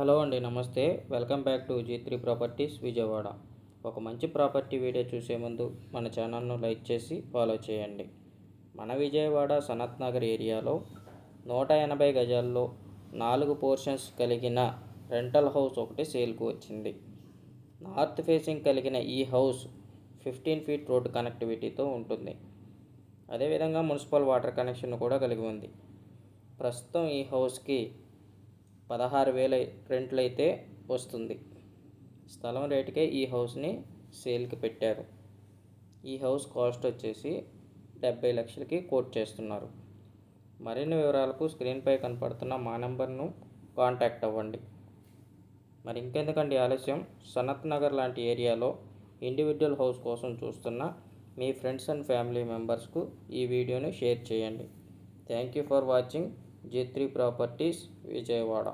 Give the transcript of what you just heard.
Hello అండి నమస్తే. Welcome back to G three properties Vijayawada. ఒక మంచి ప్రాపర్టీ వీడియో చూసే ముందు మన ఛానల్ను లైక్ చేసి ఫాలో చేయండి. మన విజయవాడ సనత్ నగర్ ఏరియాలో నూట ఎనభై గజాల్లో నాలుగు పోర్షన్స్ కలిగిన రెంటల్ హౌస్ ఒకటి సేల్కు వచ్చింది. నార్త్ ఫేసింగ్ కలిగిన ఈ హౌస్ ఫిఫ్టీన్ ఫీట్ రోడ్డు కనెక్టివిటీతో ఉంటుంది. అదేవిధంగా మున్సిపల్ వాటర్ కనెక్షన్ కూడా కలిగి ఉంది. ప్రస్తుతం ఈ హౌస్కి పదహారు వేల రెంట్లు అయితే వస్తుంది. స్థలం రేటుకే ఈ హౌస్ని సేల్కి పెట్టారు. ఈ హౌస్ కాస్ట్ వచ్చేసి డెబ్బై లక్షలకి కోట్ చేస్తున్నారు. మరిన్ని వివరాలకు స్క్రీన్పై కనపడుతున్న మా నెంబర్ను కాంటాక్ట్ అవ్వండి. మరి ఇంకెందుకండి ఆలస్యం? సనత్ నగర్ లాంటి ఏరియాలో ఇండివిజువల్ హౌస్ కోసం చూస్తున్న మీ ఫ్రెండ్స్ అండ్ ఫ్యామిలీ మెంబర్స్కు ఈ వీడియోని షేర్ చేయండి. Thank you for watching. G three properties Vijayawada